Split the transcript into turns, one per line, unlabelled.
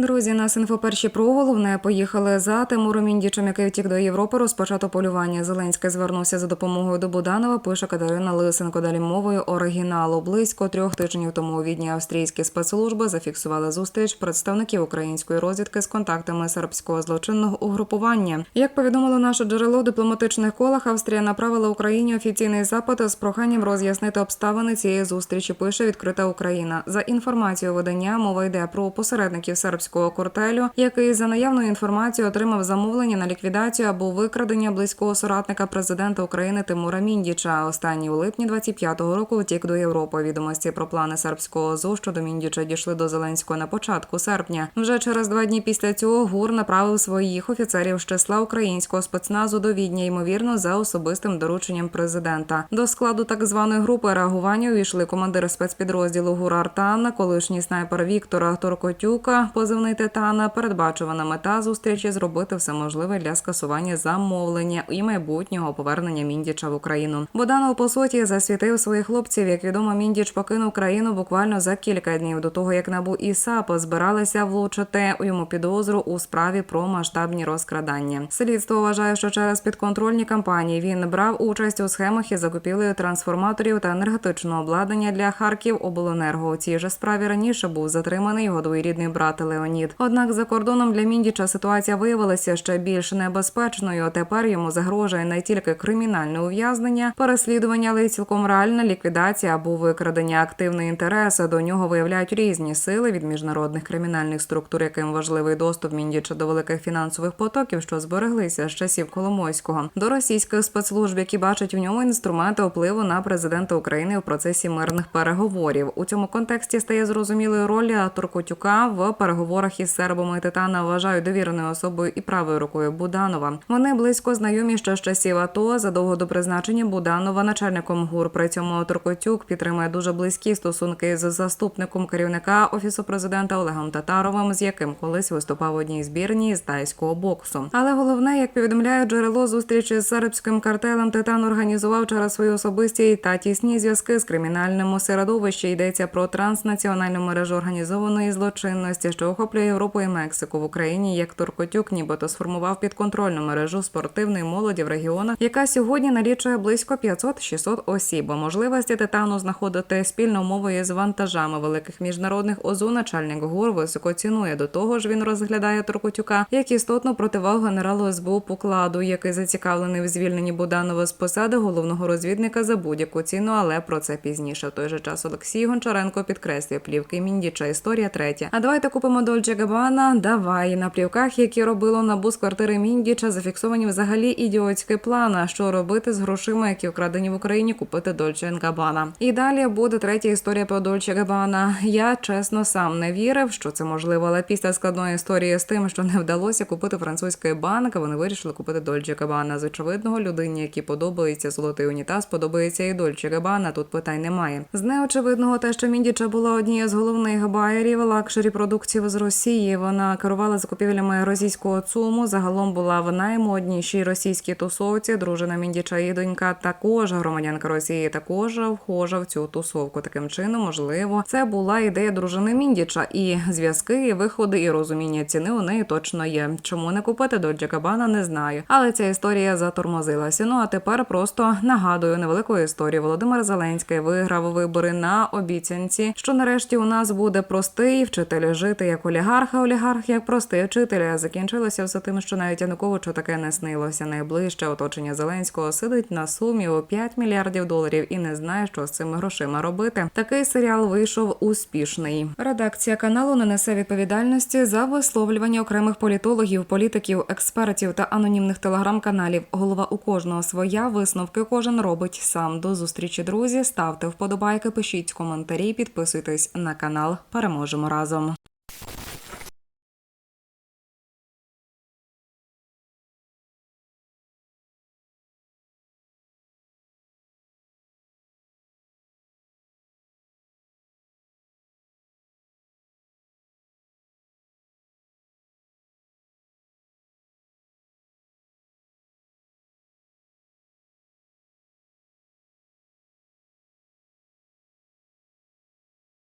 Друзі, нас інфо перші про головне поїхали за Тимуром Міндічем, який втік до Європи. Розпочато полювання. Зеленський звернувся за допомогою до Буданова. Пише Катерина Лисенко. Далі мовою оригіналу. Близько трьох тижнів тому у відні австрійські спецслужби зафіксували зустріч представників української розвідки з контактами сербського злочинного угрупування. Як повідомило наше джерело в дипломатичних колах, Австрія направила Україні офіційний запит з проханням роз'яснити обставини цієї зустрічі. Пише відкрита Україна. За інформацією видання мова йде про посередників сербського кортелю, який за наявною інформацією отримав замовлення на ліквідацію або викрадення близького соратника президента України Тимура Міндіча. Останній у липні 25-го року втік до Європи. Відомості про плани сербського ЗО щодо Міндіча дійшли до Зеленського на початку серпня. Вже через два дні після цього ГУР направив своїх офіцерів з числа українського спецназу до Відня, ймовірно, за особистим дорученням президента. До складу так званої групи реагування увійшли командир спецпідрозділу ГУР Артана, колишній снайпер Віктора Торкотюка, позивний Титана. Передбачувана мета зустрічі зробити все можливе для скасування замовлення і майбутнього повернення Міндіча в Україну. Боданов по суті засвітив своїх хлопців. Як відомо, Міндіч покинув країну буквально за кілька днів до того, як набу і САП збиралися влучити у йому підозру у справі про масштабні розкрадання. Слідство вважає, що через підконтрольні кампанії він брав участь у схемах із закупівлею трансформаторів та енергетичного обладнання для Харків обленерго. У цій же справі раніше був затриманий його двоюрідний брат Леонід. Однак за кордоном для Міндіча ситуація виявилася ще більш небезпечною. Тепер йому загрожує не тільки кримінальне ув'язнення, переслідування, але й цілком реальна ліквідація або викрадення активний інтерес. До нього виявляють різні сили від міжнародних кримінальних структур, яким важливий доступ Міндіча до великих фінансових потоків, що збереглися з часів Коломойського, до російських спецслужб, які бачать в ньому інструменти впливу на президента України в процесі мирних переговорів. У цьому контексті стає зрозумілою роль Туркотюка в переговорах із сербами Титана вважають довіреною особою і правою рукою Буданова. Вони близько знайомі ще з часів АТО. Задовго до призначення Буданова начальником ГУР. При цьому Туркотюк підтримує дуже близькі стосунки з заступником керівника офісу президента Олегом Татаровим, з яким колись виступав у одній збірній з тайського боксу. Але головне, як повідомляє джерело зустрічі з сербським картелем, Титан організував через свої особисті та тісні зв'язки з кримінальним середовищі. Йдеться про транснаціональну мережу організованої злочинності, що охоплює Європу і Мексику в Україні. Як Туркотюк, нібито сформував підконтрольну мережу спортивної молоді в регіонах, яка сьогодні налічує близько 500-600 осіб. Можливості титану знаходити спільну мову із вантажами великих міжнародних озу начальник ГУР високо цінує. До того ж, він розглядає Туркотюка як істотну противагу генералу СБУ покладу, який зацікавлений в звільненні Буданова з посади головного розвідника за будь-яку ціну, але про це пізніше. В той же час Олексій Гончаренко підкреслює плівки Міндіча. Історія третя. А давайте купимо Дольче Габана. Давай на плівках, які робило набу з квартири Міндіча, зафіксовані взагалі ідіотський план. А Що робити з грошима, які вкрадені в Україні, купити Дольче Габана. І далі буде третя історія про Дольче Габана. Я чесно сам не вірив, що це можливо, але після складної історії з тим, що не вдалося купити французький банк, вони вирішили купити Дольче Габана. З очевидного людині, які подобається золотий унітаз, подобається і Дольче Габана. Тут питань немає. З неочевидного те, що Міндіча була однією з головних байерів лакшері продуктів з Росії. Вона керувала закупівлями російського ЦУМу. Загалом була в наймоднішій російській тусовці. Дружина Міндіча і донька також громадянка Росії, також вхожа в цю тусовку. Таким чином, можливо, це була ідея дружини Міндіча, і зв'язки, і виходи, і розуміння ціни у неї точно є. Чому не купити Дольче Габана, не знаю. Але ця історія затормозилася. Ну а тепер просто нагадую невелику історію. Володимир Зеленський виграв вибори на обіцянці, що нарешті у нас буде простий вчитель жити як олігарх, а олігарх як простий вчитель. Закінчилося все тим, що навіть Януковичу таке не снилося. Найближче оточення Зеленського сидить на сумі у 5 мільярдів доларів і не знає, що з цими грошима робити. Такий серіал вийшов успішний. Редакція каналу не несе відповідальності за висловлювання окремих політологів, політиків, експертів та анонімних телеграм-каналів. Голова у кожного своя висновки кожен робить сам. До зустрічі, друзі. Ставте вподобайки, пишіть коментарі, підписуйтесь на канал. Переможемо разом.